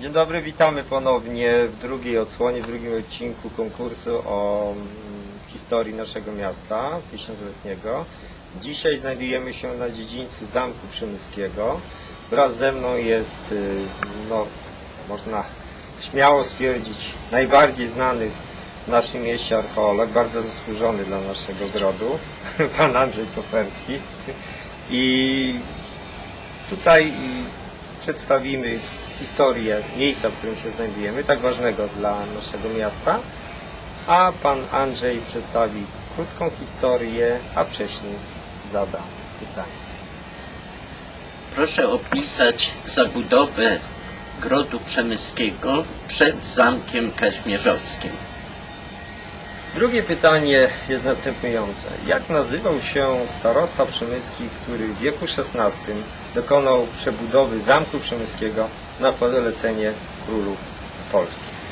Dzień dobry, witamy ponownie w drugiej odsłonie, w drugim odcinku konkursu o mm, historii naszego miasta tysiącletniego. Dzisiaj znajdujemy się na dziedzińcu Zamku Przemyskiego. Wraz ze mną jest, y, no, można śmiało stwierdzić, najbardziej znany w naszym mieście archeolog, bardzo zasłużony dla naszego grodu, pan Andrzej Koperski. I Tutaj przedstawimy historię miejsca, w którym się znajdujemy, tak ważnego dla naszego miasta, a pan Andrzej przedstawi krótką historię, a wcześniej zada pytanie. Proszę opisać zabudowę Grodu Przemyskiego przed Zamkiem Kaźmierzowskim. Drugie pytanie jest następujące. Jak nazywał się starosta przemyski, który w wieku XVI dokonał przebudowy Zamku Przemyskiego na polecenie królów polskich?